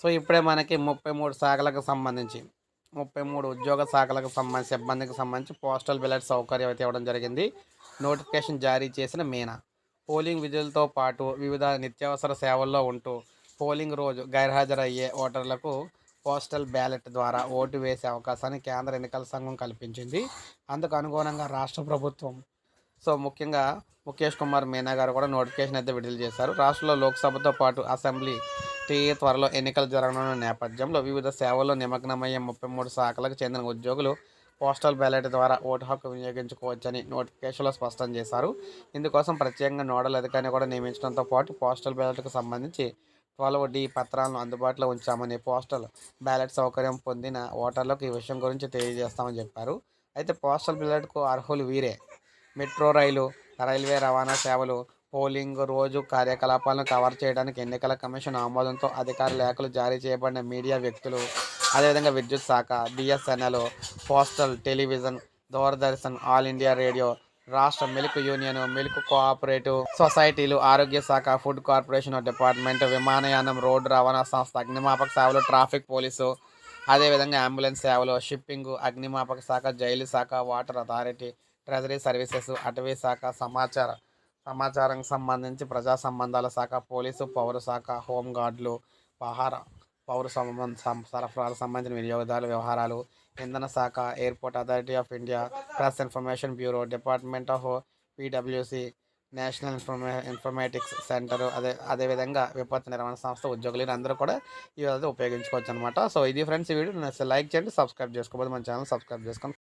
So ఇప్పుడే మనకి ముప్పై మూడు శాఖలకు సంబంధించి ముప్పై మూడు ఉద్యోగ శాఖలకు సంబంధించి సిబ్బందికి సంబంధించి పోస్టల్ బ్యాలెట్ సౌకర్యం అయితే ఇవ్వడం జరిగింది. నోటిఫికేషన్ జారీ చేసిన మీనా. పోలింగ్ విధులతో పాటు వివిధ నిత్యావసర సేవల్లో ఉంటూ పోలింగ్ రోజు గైర్హాజరయ్యే ఓటర్లకు పోస్టల్ బ్యాలెట్ ద్వారా ఓటు వేసే అవకాశాన్ని కేంద్ర ఎన్నికల సంఘం కల్పించింది. అందుకు అనుగుణంగా రాష్ట్ర ప్రభుత్వం సో ముఖ్యంగా ముఖేష్ కుమార్ మీనా గారు కూడా నోటిఫికేషన్ అయితే విడుదల చేశారు. రాష్ట్రంలో లోక్సభతో పాటు అసెంబ్లీ టీ త్వరలో ఎన్నికలు జరగనున్న నేపథ్యంలో వివిధ సేవల్లో నిమగ్నమయ్యే ముప్పై మూడు శాఖలకు చెందిన ఉద్యోగులు పోస్టల్ బ్యాలెట్ ద్వారా ఓటు హక్కు వినియోగించుకోవచ్చని నోటిఫికేషన్లో స్పష్టం చేశారు. ఇందుకోసం ప్రత్యేకంగా నోడల్ అధికారిని కూడా నియమించడంతో పాటు పోస్టల్ బ్యాలెట్కు సంబంధించి ట్వెల్వ్ డి పత్రాలను అందుబాటులో ఉంచామని పోస్టల్ బ్యాలెట్ సౌకర్యం పొందిన ఓటర్లకు ఈ విషయం గురించి తెలియజేస్తామని చెప్పారు. అయితే పోస్టల్ బ్యాలెట్కు అర్హులు వీరే? మెట్రో రైలు రైల్వే రవాణా సేవలు పోలింగ్ రోజు కార్యకలాపాలను కవర్ చేయడానికి ఎన్నికల కమిషన్ ఆమోదంతో అధికార లేఖలు జారీ చేయబడిన మీడియా వ్యక్తులు అదేవిధంగా విద్యుత్ శాఖ BSNL postal television Doordarshan all India radio రాష్ట్ర మిల్క్ యూనియన్ మిల్క్ కోఆపరేటివ్ సొసైటీలు ఆరోగ్య శాఖ ఫుడ్ కార్పొరేషన్ డిపార్ట్మెంట్ విమానయానం రోడ్డు రవాణా సంస్థ అగ్నిమాపక సేవలు ట్రాఫిక్ పోలీసు అదేవిధంగా అంబులెన్స్ సేవలు షిప్పింగ్ అగ్నిమాపక శాఖ జైలు శాఖ వాటర్ అథారిటీ ట్రెజరీ సర్వీసెస్ అటవీ శాఖ సమాచార సమాచారం సంబంధించి ప్రజా సంబంధాల శాఖ పోలీసు పౌర శాఖ హోంగార్డులు ఆహార పౌర సంబంధ సరఫరాలకు సంబంధించిన వినియోగదారుల వ్యవహారాలు ఇంధన శాఖ airport authority of India press information bureau department of PWC national ఇన్ఫర్మే informatics centre అదే అదేవిధంగా విపత్తు నిర్వహణ సంస్థ ఉద్యోగులు అందరూ కూడా ఈ విధంగా ఉపయోగించుకోవచ్చు అనమాట సో ఇది ఫ్రెండ్స్ ఈ వీడియో లైక్ చేయండి సబ్స్క్రైబ్ చేసుకోబోదు మన ఛానల్ సబ్స్క్రైబ్ చేసుకోండి